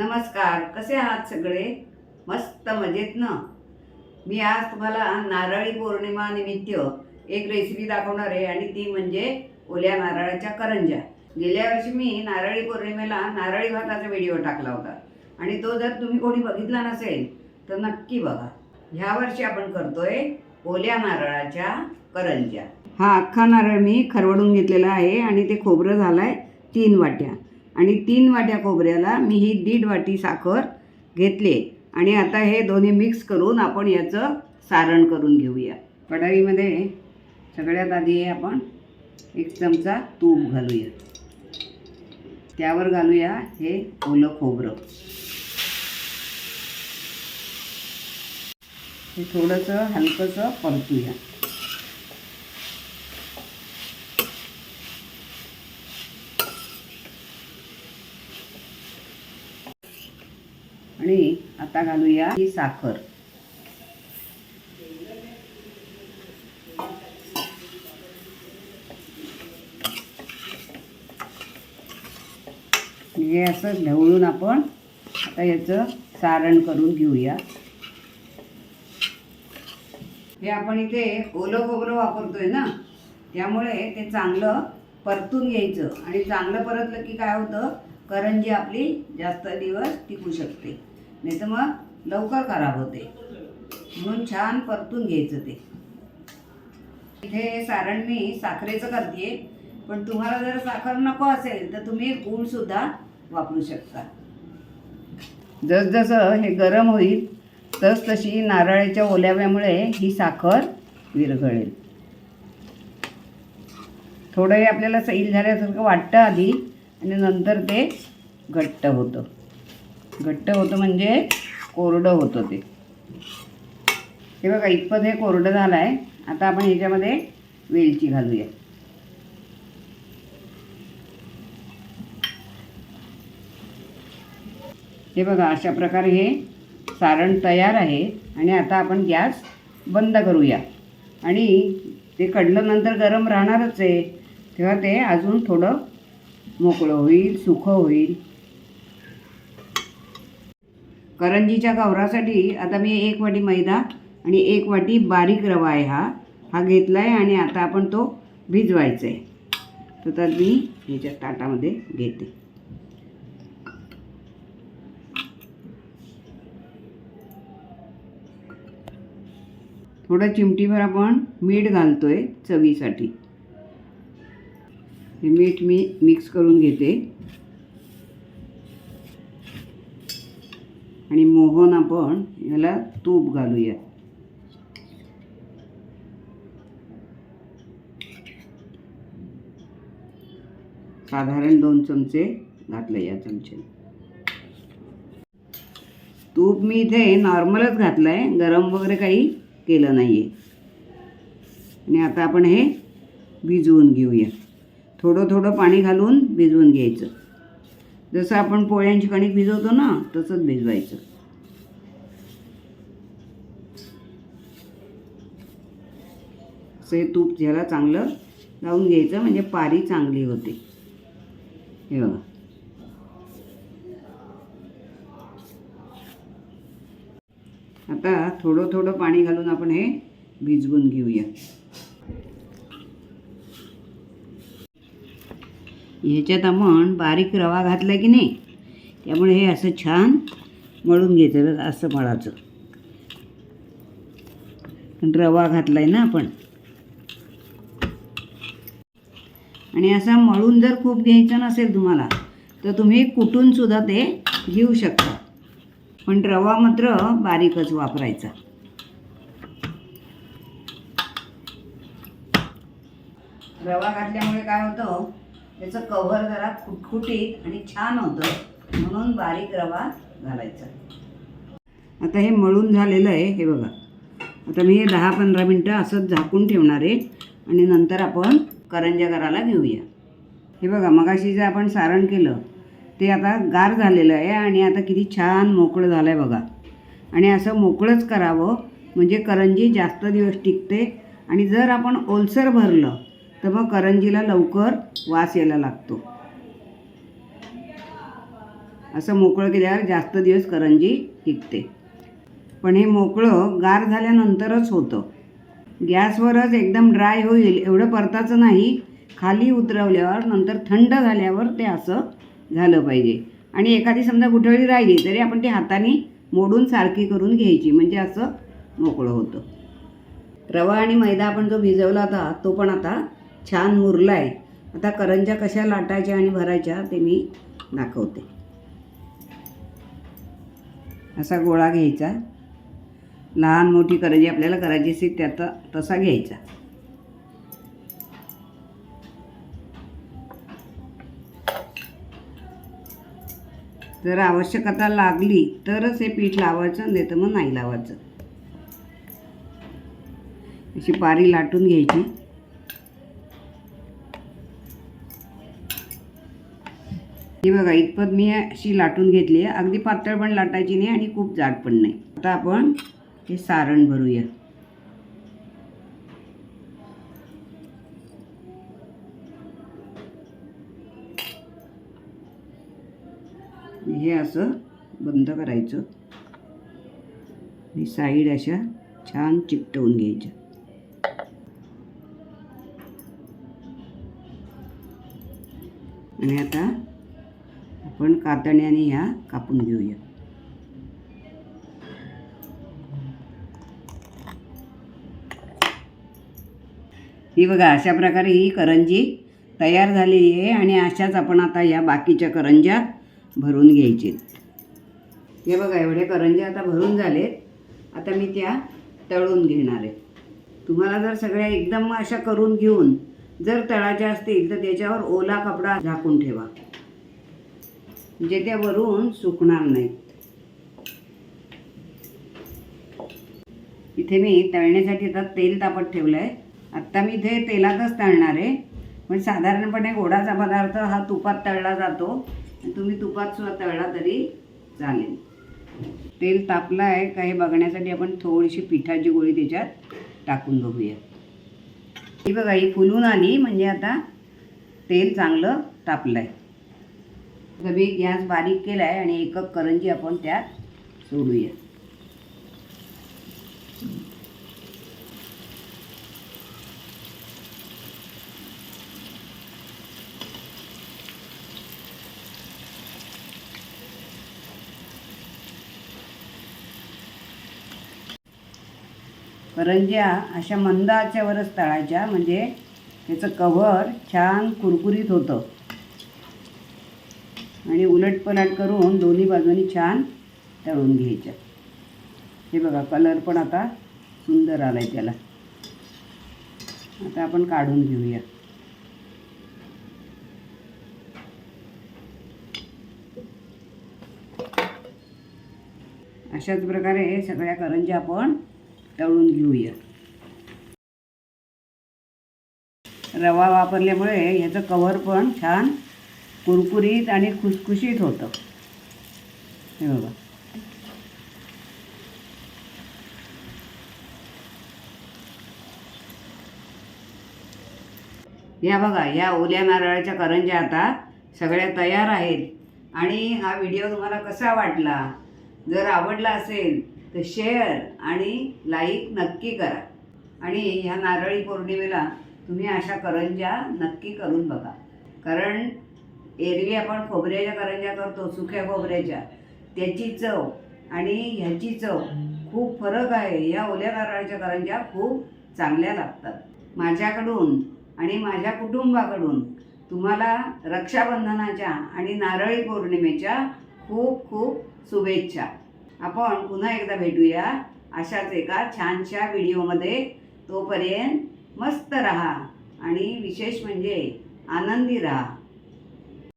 नमस्कार कसे आहात सगळे? मस्त मजेत ना? मी आज तुम्हाला नारळी पौर्णिमा निमित्त एक रेसिपी दाखवणार आहे आणि ती म्हणजे ओल्या नारळाच्या करंज्या. गेल्या वर्षी मी नारळी पौर्णिमेला नारळी भाताचा व्हिडिओ टाकला होता. आणि तो जर तुम्ही कोणी बघितला नसेल तर नक्की बघा. ह्या वर्षी आपण करतोय ओल्या नारळाच्या करंज्या. हा अख्खा नारळ मी खरवडून घेतलेला आहे आणि ते खोबरं झालं आहे तीन वाट्या. आणि तीन वाट्या खोबऱ्याला मी ही दीड वाटी साखर घेतली. आणि आता हे दोन्ही मिक्स करून आपण याचं सारण करून घेऊया. कढईमध्ये सगळ्यात आधी आपण एक चमचा तूप घालूया. त्यावर घालूया हे ओलं खोबरं. हे थोडंसं हलकंसं परतूया. आणि आता घालूया ही साखर. हे असं ढवळून आपण आता याचं सारण करून घेऊया. हे आपण इथे ओलं खोबरं वापरतोय ना? त्यामुळे ते चांगलं परतून घ्यायचं. आणि चांगलं परतलं की काय होतं? करंजी आपली जास्त दिवस टिकू शकते. नाही तर मग लवकर खराब होते. म्हणून छान परतून घ्यायचं ते. इथे सारण मी साखरेचं करते पण तुम्हाला जर साखर नको असेल तर तुम्ही गूळसुद्धा वापरू शकता. जसजसं हे गरम होईल तस तशी नारळाच्या ओल्याव्यामुळे ही साखर विरघळेल. थोडंही आपल्याला सैल झाल्यासारखं वाटतं आधी आणि नंतर ते घट्ट होतं. घट्ट होतं म्हणजे कोरडं होतं ते. हे बघा इतपत हे कोरडं झालं आहे आता आपण ह्याच्यामध्ये वेलची घालूया. हे बघा अशा प्रकारे हे सारण तयार आहे आणि आता आपण गॅस बंद करूया. आणि ते कडलं नंतर गरम राहणारच आहे. तेव्हा ते अजून थोडं मोकळं होईल सुखं होईल. करंजीच्या गवरासाठी आता मी एक वाटी मैदा आणि एक वाटी बारीक रवा आहे हा. हा घेतला आहे आणि आता आपण तो भिजवायचा आहे तर तर मी ह्याच्या ताटामध्ये घेते. थोडं चिमटीभर आपण मीठ घालतो आहे चवीसाठी. हे मीठ मी मिक्स करून घेते. आणि मोहन आपण याला तूप घालूया. साधारण दोन चमचे घातले या चमचे. तूप मी इथे नॉर्मलच घातलं आहे गरम वगैरे काही केलं नाही आहे आणि आता आपण हे भिजवून घेऊया. थोडं थोडं पाणी घालून भिजवून घ्यायचं. जसं आपण पोळ्यांची कणिक भिजवतो ना तसंच भिजवायचं. असं हे तूप ज्याला चांगलं लावून घ्यायचं म्हणजे पारी चांगली होते. हे बघा. आता थोडं थोडं पाणी घालून आपण हे भिजवून घेऊया. ह्याच्यात आपण बारीक रवा घातला की नाही त्यामुळे हे असं छान मळून घ्यायचं असं मळाचं पण रवा घातला आहे ना आपण. आणि असा मळून जर खूप घ्यायचं नसेल तुम्हाला तर तुम्ही कुटून सुद्धा ते घेऊ शकता. पण रवा मात्र बारीकच वापरायचा. रवा घातल्यामुळे काय होतं? त्याचं कव्हर जरा खुटखुटीत आणि छान होतं म्हणून बारीक रवा घालायचा. आता हे मळून झालेलं आहे हे बघा. आता मी हे दहा पंधरा मिनटं असंच झाकून ठेवणार आहे आणि नंतर आपण करंजा करायला घेऊया. हे बघा मगाशी जे आपण सारण केलं ते आता गार झालेलं आहे आणि आता किती छान मोकळं झालं आहे बघा. आणि असं मोकळंच करावं म्हणजे करंजी जास्त दिवस टिकते आणि जर आपण ओलसर भरलं तर मग करंजीला लवकर वास यायला लागतो. असं मोकळं केल्यावर जास्त दिवस करंजी टिकते. पण हे मोकळं गार झाल्यानंतरच होतं. गॅसवरच एकदम ड्राय होईल एवढं परताचं नाही. खाली उतरवल्यावर नंतर थंड झाल्यावर ते असं झालं पाहिजे. आणि एखादी समजा गुठळी राहिली तरी आपण ती हाताने मोडून सारखी करून घ्यायची. म्हणजे असं मोकळं होतं. रवा आणि मैदा आपण जो भिजवला होता तो पण आता छान मुरला आहे आता करंज्या कशा लाटायच्या आणि भरायच्या ते मी दाखवते. असा गोळा घ्यायचा. लहान मोठी करंजी आपल्याला करायची असेल त्याचा तसा घ्यायचा. जर आवश्यकता लागली तरच हे पीठ लावायचं नाही तर मग नाही लावायचं. अशी पारी लाटून घ्यायची. हे बघा इतपत मी अशी लाटून घेतली आहे. अगदी पातळ पण लाटायची नाही आणि खूप जाड पण नाही. आता आपण हे सारण भरूया. हे असं बंद करायचं. आणि साईड अशा छान चिकटवून घ्यायच्या. आणि आता आपण कातण्याने ह्या कापून घेऊया. ही बघा अशा प्रकारे ही करंजी तयार झालेली आहे आणि अशाच आपण आता या बाकीच्या करंज्या भरून घ्यायचे. हे बघा एवढे करंजे आता भरून झालेत. आता मी त्या तळून घेणार आहे. तुम्हाला जर सगळ्या एकदम अशा करून घेऊन जर तळाच्या असतील तर त्याच्यावर ओला कपडा झाकून ठेवा. म्हणजे त्या वरून सुकणार नाहीत इथे मी तळण्यासाठी आता तेल तापत ठेवलं आहे आत्ता मी इथे तेलातच तळणार आहे. पण साधारणपणे गोडाचा पदार्थ हा तुपात तळला जातो. तुम्ही तुपात सुद्धा तळला तरी चालेल. तेल तापलं आहे का हे बघण्यासाठी आपण थोडीशी पिठाची गोळी त्याच्यात टाकून बघूया. ही बघा ही फुलून आली म्हणजे आता तेल चांगलं तापलं आहे आता मी गॅस बारीक केला आहे आणि एक एक करंजी आपण त्यात सोडूया. करंज्या अशा मंद आच्यावरच तळायच्या म्हणजे त्याचं कव्हर छान कुरकुरीत होतं. आणि उलटपलट करून दोन्ही बाजूनी छान तळून घ्यायच्या. हे बघा कलर पण आता सुंदर आला आहे त्याला. आता आपण काढून घेऊया. अशाच प्रकारे सगळ्या करंज्या आपण तळून घेऊया. रवा वापरल्यामुळे ह्याचं कवर पण छान कुरकुरीत आणि खुसखुशीत होतं. हे बघा. या बघा या ओल्या नारळाच्या करंज्या आता सगळ्या तयार आहेत. आणि हा व्हिडिओ तुम्हाला कसा वाटला? जर आवडला असेल तर शेअर आणि लाईक नक्की करा. आणि ह्या नारळी पौर्णिमेला तुम्ही अशा करंज्या नक्की करून बघा. कारण एरवी आपण खोबऱ्याच्या करंज्या करतो सुक्या खोबऱ्याच्या. त्याची चव आणि ह्याची चव खूप फरक आहे. या ओल्या नारळाच्या करंज्या खूप चांगल्या लागतात. माझ्याकडून आणि माझ्या कुटुंबाकडून तुम्हाला रक्षाबंधनाच्या आणि नारळी पौर्णिमेच्या खूप खूप शुभेच्छा. आपण पुन्हा एकदा भेटूया अशाच एका छानशा व्हिडिओमध्ये. तोपर्यंत मस्त राहा आणि विशेष म्हणजे आनंदी राहा.